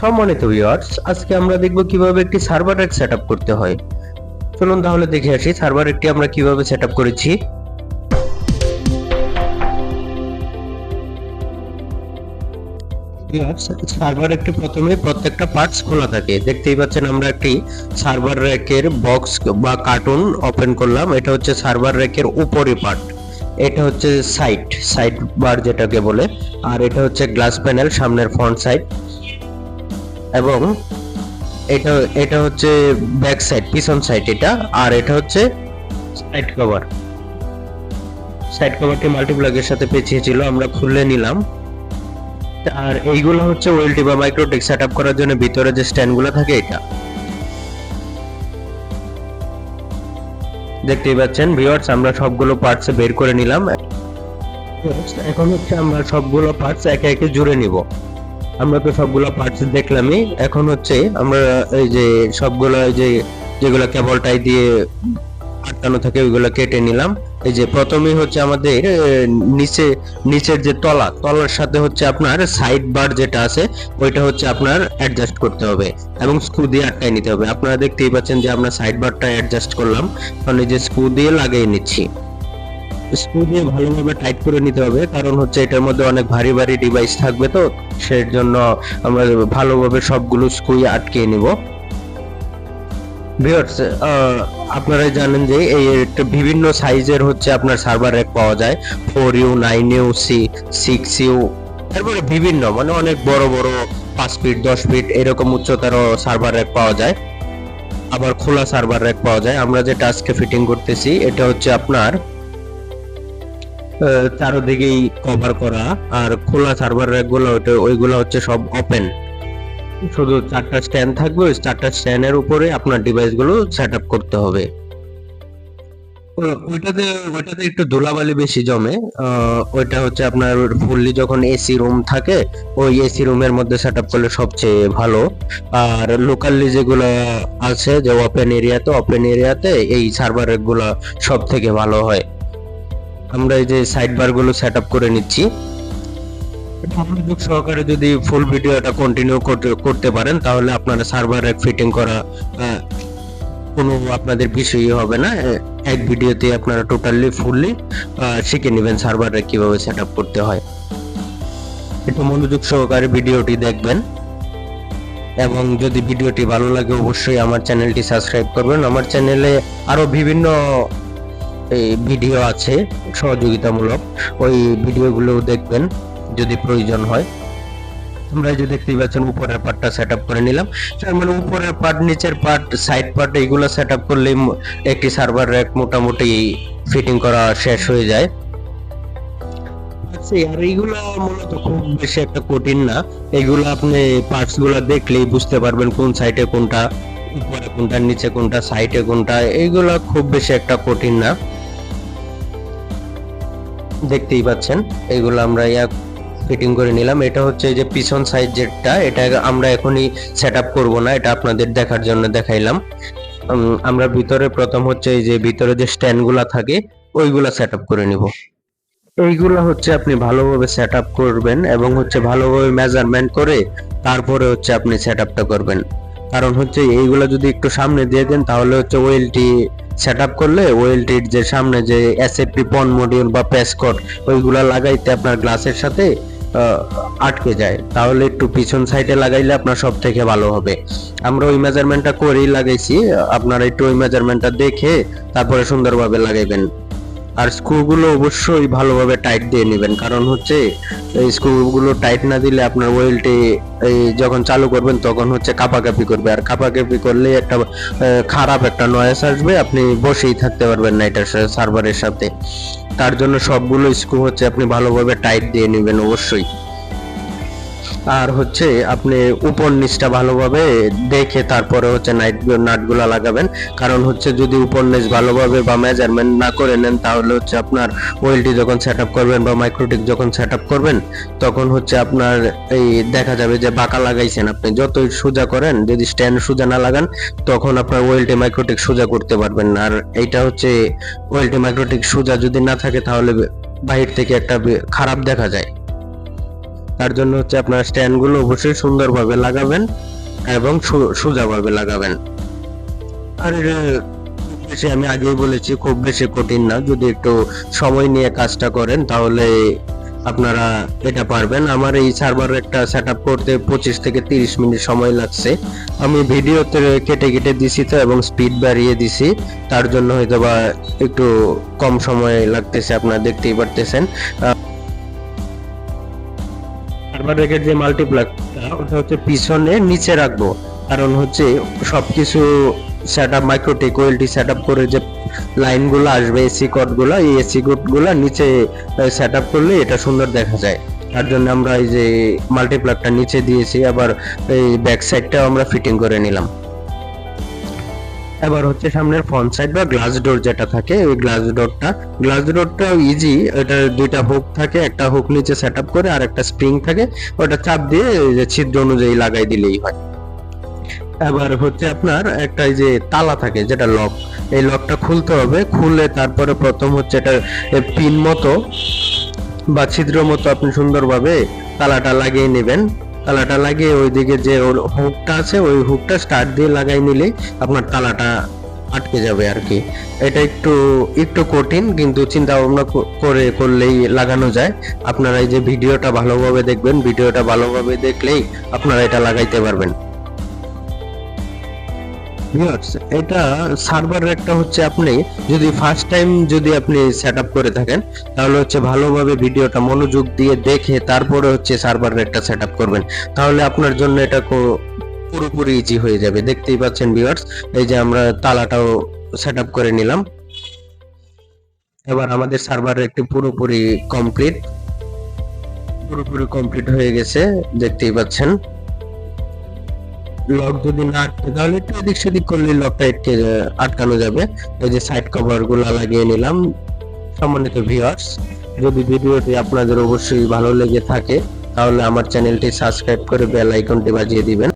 সম্মানিত ভিউয়ার্স আজকে আমরা দেখব কীভাবে একটি সার্ভার র্যাক সেটআপ করতে হয়। চলুন তাহলে দেখে আসি সার্ভার র্যাকটি আমরা কীভাবে সেটআপ করেছি। সার্ভার একটি প্রথমে প্রত্যেকটা পার্টস খোলা থাকে। দেখতেই পাচ্ছেন আমরা একটি সার্ভার র্যাকের বক্স বা কার্টুন ওপেন করলাম। এটা হচ্ছে সার্ভার র্যাকের উপরে পার্ট এটা হচ্ছে সাইট সাইড বার যেটাকে বলে। আর এটা হচ্ছে গ্লাস প্যানেল সামনের ফ্রন্ট সাইড এবং এটা এটা হচ্ছে ব্যাক সাইড পিছন সাইড এটা, আর এটা হচ্ছে সাইড কভার সাইড কভারটি মাল্টিপ্লাগের সাথে পেঁচিয়ে ছিল, আমরা খুলে নিলাম। আর এইগুলো হচ্ছে ওয়েলটি বা মাইক্রোটেক সেটআপ করার জন্য ভিতরে যে স্ট্যান্ডগুলো থাকে এটা। দেখতেই পাচ্ছেন ভিউয়ার্স আমরা সবগুলো পার্টস বের করে নিলাম। এখন হচ্ছে আমরা সবগুলো পার্টস একে একে জুড়ে নিব। আমরা তো সবগুলো পার্টস দেখলামই। এখন হচ্ছে আমরা এই যে সবগুলো এই যে যেগুলো কেবল টাই দিয়ে আটকানো থাকে, ওইগুলো কেটে নিলাম। এই যে প্রথমেই হচ্ছে আমাদের নিচে, নিচের যে তলা, তলার সাথে হচ্ছে আপনার সাইড বার যেটা আছে, ওইটা হচ্ছে আপনার অ্যাডজাস্ট করতে হবে এবং স্ক্রু দিয়ে আটকায় নিতে হবে। আপনারা দেখতেই পাচ্ছেন যে আমরা সাইড বারটা অ্যাডজাস্ট করলাম। এই যে স্ক্রু দিয়ে লাগিয়ে নিচ্ছি। স্ক্রু দিয়ে ভালোভাবে টাইট করে নিতে হবে। কারণ হচ্ছে এটার মধ্যে অনেক ভারী ভারী ডিভাইস থাকবে তো। সেই জন্য আমরা ভালোভাবে সবগুলো স্ক্রু আটকে নিব। ভিউয়ার্স আপনারা জানেন যে এই বিভিন্ন সাইজের হচ্ছে আপনার সার্ভার র্যাক পাওয়া যায়। ফোর ইউ নাইন ইউ সি সিক্স ইউ তারপরে বিভিন্ন মানে অনেক বড় বড়, পাঁচ ফিট দশ ফিট এরকম উচ্চতার সার্ভার র্যাক পাওয়া যায়। আবার খোলা সার্ভার র্যাক পাওয়া যায়। আমরা যেটা আজকে ফিটিং করতেছি, এটা হচ্ছে আপনার চারোদিকেই কভার করা আর খোলা সার্ভার র্যাকগুলো ওইটা ওইগুলো হচ্ছে সব ওপেন শুধু চারটা স্ট্যান্ড থাকবে, ওই চারটা স্ট্যান্ডের উপরে আপনার ডিভাইসগুলো সেট আপ করতে হবে। ওইটাতে ওইটাতে একটু ধুলাবালি বেশি জমে। ওইটা হচ্ছে আপনার ফুললি যখন এসি রুম থাকে, ওই এসি রুমের মধ্যে সেট আপ করলে সবচেয়ে ভালো। আর লোকালি যেগুলো আছে, যে ওপেন এরিয়াতে ওপেন এরিয়াতে এই সার্ভারগুলো সব থেকে ভালো হয়। আমরা এই যে সাইড বারগুলো সেট আপ করে নিচ্ছি। মনোযোগ সহকারে যদি ফুল ভিডিওটা কন্টিনিউ করতে পারেন, তাহলে আপনারা সার্ভার ফিটিং করা কোনো আপনাদের বিষয়ই হবে না। এক ভিডিওতে আপনারা টোটালি ফুললি শিখে নেবেন সার্ভার কীভাবে সেট আপ করতে হয়। একটু মনোযোগ সহকারে ভিডিওটি দেখবেন। এবং যদি ভিডিওটি ভালো লাগে, অবশ্যই আমার চ্যানেলটি সাবস্ক্রাইব করবেন। আমার চ্যানেলে আরও বিভিন্ন এই ভিডিও আছে সহযোগিতামূলক। ওই ভিডিওগুলো দেখবেন যদি প্রয়োজন হয়। এই যে দেখতেই পাচ্ছেন উপরের পার্টটা সেট করে নিলাম। তার মানে উপরের পার্ট নিচের পার্ট সাইড পার্ট এইগুলো সেট আপ করলে একটি সার্ভার র্যাক মোটামুটি ফিটিং করা শেষ হয়ে যায়। আচ্ছা, আর এইগুলো মূলত খুব বেশি একটা কঠিন না। এগুলো আপনি পার্টসগুলো দেখলেই বুঝতে পারবেন কোন সাইডে কোনটা উপরে কোনটা নিচে কোনটা সাইডে কোনটা। এইগুলো খুব বেশি একটা কঠিন না। দেখতেই পাচ্ছেন। এগুলো আমরা ইয়া ফিটিং করে নিলাম। এটা হচ্ছে যে পিছন সাইড যেটা, এটা আমরা এখনই সেট আপ করব না, এটা আপনাদের দেখার জন্য দেখাইলাম। আমরা ভিতরে প্রথম হচ্ছে এই যে ভিতরে যে স্ট্যান্ডগুলা থাকে, ওইগুলা সেট আপ করে নিব। এইগুলো হচ্ছে আপনি ভালোভাবে সেট আপ করবেন এবং হচ্ছে ভালোভাবে মেজারমেন্ট করে তারপরে হচ্ছে আপনি সেট আপটা করবেন। কারণ হচ্ছে এইগুলো যদি একটু সামনে দিয়ে দেন, তাহলে হচ্ছে ওয়েলটি সেট করলে ওয়েলটির যে সামনে যে এসএপি পন মডিউল বা প্যাসকট ওইগুলা লাগাইতে আপনার গ্লাসের সাথে আটকে যায়। তাহলে একটু পিছন সাইডে লাগাইলে আপনার সব থেকে ভালো হবে। আমরা ওই মেজারমেন্টটা করেই লাগাইছি। আপনারা একটু ওই মেজারমেন্টটা দেখে তারপরে সুন্দরভাবে লাগাইবেন। আর স্ক্রুগুলো অবশ্যই ভালোভাবে টাইট দিয়ে নেবেন। কারণ হচ্ছে, এই স্ক্রুগুলো টাইট না দিলে আপনার ওয়েলটি, এই যখন চালু করবেন তখন হচ্ছে কাপাকাপি করবে। আর কাপাকাপি করলে একটা খারাপ একটা নয়েস আসবে, আপনি বসেই থাকতে পারবেন না এটার সার্ভারের সাথে। তার জন্য সবগুলো স্ক্রু হচ্ছে আপনি ভালোভাবে টাইট দিয়ে নেবেন অবশ্যই। আর হচ্ছে আপনি উপর নিচটা ভালোভাবে দেখে তারপরে হচ্ছে নাইট নাটগুলা লাগাবেন। কারণ হচ্ছে যদি উপর নিচ ভালোভাবে বা মেজারমেন্ট না করে নেন, তাহলে হচ্ছে আপনার ওয়েলটি যখন সেট করবেন বা মাইক্রোটিক যখন সেট আপ করবেন, তখন হচ্ছে আপনার এই দেখা যাবে যে বাঁকা লাগাইছেন আপনি। যতই সোজা করেন, যদি স্ট্যান্ড সোজা না লাগান, তখন আপনার ওয়েলটি মাইক্রোটিক সোজা করতে পারবেন আর এইটা হচ্ছে ওয়েলটি মাইক্রোটিক সোজা যদি না থাকে, তাহলে বাহির থেকে একটা খারাপ দেখা যায়। তার জন্য হচ্ছে আপনার স্ট্যান্ডগুলো অবশ্যই সুন্দরভাবে লাগাবেন এবং সোজাভাবে লাগাবেন। আর বেশি আমি আগেই বলেছি, খুব বেশি কঠিন না। যদি একটু সময় নিয়ে কাজটা করেন, তাহলে আপনারা এটা পারবেন। আমার এই সার্ভার একটা সেট করতে পঁচিশ থেকে তিরিশ মিনিট সময় লাগছে। আমি ভিডিওতে কেটে কেটে দিছি তো, এবং স্পিড বাড়িয়ে দিছি। তার জন্য হয়তো বা একটু কম সময় লাগতেছে, আপনারা দেখতেই পারতেছেন। সার্ভার রেখের যে মাল্টিপ্লাকটা ওটা হচ্ছে পিছনে নিচে রাখব। কারণ হচ্ছে সবকিছু সেট আপ মাইক্রোটেক ওয়েলটি সেট আপ করে যে লাইনগুলো আসবে এসি কোডগুলো এই এসি কোডগুলো নিচে সেট আপ করলে এটা সুন্দর দেখা যায়। তার জন্য আমরা এই যে মাল্টিপ্লাকটা নিচে দিয়েছি, আবার এই ব্যাক সাইডটাও আমরা ফিটিং করে নিলাম। এবার হচ্ছে সামনের ফ্রন্ট সাইড বা গ্লাস ডোর যেটা থাকে, ওই গ্লাস ডোরটা গ্লাস ডোরটা ইজি এটা দুইটা হুক থাকে, একটা হুক নিচে সেট করে আর একটা স্প্রিং থাকে। ওটা চাপ দিয়ে ছিদ্র অনুযায়ী লাগাই দিলেই হয়। এবার হচ্ছে আপনার একটা যে তালা থাকে যেটা লক এই লকটা খুলতে হবে। খুলে তারপরে প্রথম হচ্ছে এটা পিন মতো বা ছিদ্র মতো আপনি সুন্দরভাবে তালাটা লাগিয়ে নেবেন। তালাটা লাগিয়ে ওইদিকে যে হুকটা আছে, ওই হুকটা স্টার্ট দিয়ে লাগাই নিলে আপনার তালাটা আটকে যাবে আর কি। এটা একটু একটু কঠিন, কিন্তু চিন্তা ভাবনা করে, করলেই লাগানো যায়। আপনারা এই যে ভিডিওটা ভালোভাবে দেখবেন, ভিডিওটা ভালোভাবে দেখলেই আপনারা এটা লাগাইতে পারবেন। Viewers, এটা সার্ভার একটা হচ্ছে আপনি যদি ফার্স্ট টাইম যদি আপনি সেট আপ করে থাকেন তাহলে হচ্ছে ভালোভাবে ভিডিওটা মনোযোগ দিয়ে দেখে তারপরে হচ্ছে সার্ভার একটা সেট আপ করবেন। তাহলে আপনার জন্য এটা পুরোপুরি ইজি হয়ে যাবে। দেখতেই পাচ্ছেন ভিউয়ার্স এই যে আমরা তালাটাও সেট আপ করে নিলাম। এবার আমাদের সার্ভার একটি পুরোপুরি কমপ্লিট পুরোপুরি কমপ্লিট হয়ে গেছে দেখতেই পাচ্ছেন। লক যদি না আটকে, তাহলে একটু এদিক সেদিক করলে লকটা আটকে আটকানো যাবে। এই যে সাইড কভারগুলো লাগিয়ে নিলাম। সম্মানিত ভিউয়ার্স যদি ভিডিওটি আপনাদের অবশ্যই ভালো লেগে থাকে, তাহলে আমার চ্যানেলটি সাবস্ক্রাইব করে বেল আইকনটি বাজিয়ে দিবেন।